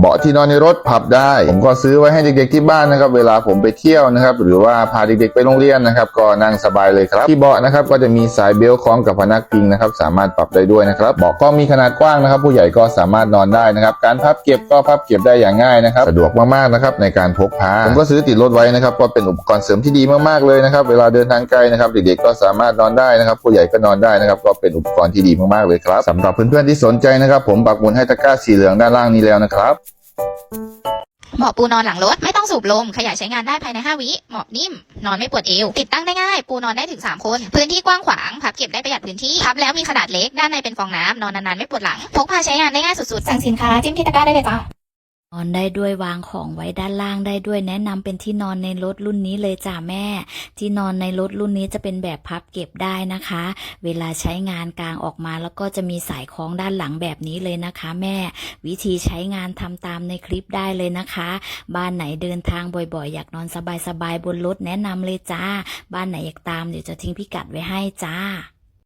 เบาะที่นอนในรถพับได้ ผมก็ซื้อไว้ให้เด็กๆที่บ้านนะครับ เวลาผมไปเที่ยวนะครับ หรือว่าพาเด็กๆไปโรงเรียนนะครับ ก็นั่งสบายเลยครับ ที่เบาะนะครับก็จะมีสายเบลต์คล้องกับพนักพิงนะครับ สามารถปรับได้ด้วยนะครับเบาะก็มีขนาดกว้างนะครับ ผู้ใหญ่ก็สามารถนอนได้นะครับ การพับเก็บก็พับเก็บได้อย่างง่ายนะครับ สะดวกมากๆนะครับในการพกพาผมก็ซื้อติดรถไว้นะครับก็เป็นอุปกรณ์เสริมที่ดีมากๆเลยนะครับ เวลาเดินทางไกลนะครับ เด็กๆก็สามารถนอนได้นะครับ ผู้ใหญ่ก็นอนได้นะครับ ก็เป็นอุปกรณ์ที่ดีมากๆเลยครับสำหรับเพื่อนๆที่สนใจนะครับ ผมปักหมุดให้ตะกร้าสีเหลืองด้านล่างนี้แล้วนะครับ หมาะปูนอนหลังรถ ไม่ต้องสูบลม ขยายใช้งานได้ภายใน 5 วิเหมาะนิ่ม นอนไม่ปวดเอว ติดตั้งได้ง่าย ปูนอนได้ถึง 3 คน พื้นที่กว้างขวาง พับเก็บได้ประหยัดพื้นที่ พับแล้วมีขนาดเล็ก ด้านในเป็นฟองน้ำนอนนานๆ ไม่ปวดหลัง พกพาใช้งานได้ง่ายสุดๆ สั่งสินค้าจิ้มที่ตะกร้าได้เลยจ้า นอนได้ด้วยวางของไว้ด้านล่างได้ด้วยแนะนำเป็นที่นอนในรถรุ่นนี้เลยจ้าแม่ ที่นอนในรถรุ่นนี้จะเป็นแบบพับเก็บได้นะคะ เวลาใช้งานกลางออกมาแล้วก็จะมีสายคล้องด้านหลังแบบนี้เลยนะคะ แม่ วิธีใช้งานทำตามในคลิปได้เลยนะคะ บ้านไหนเดินทางบ่อยๆ อยากนอนสบายๆบนรถแนะนำเลยจ้า บ้านไหนอยากตามเดี๋ยวจะทิ้งพิกัดไว้ให้จ้า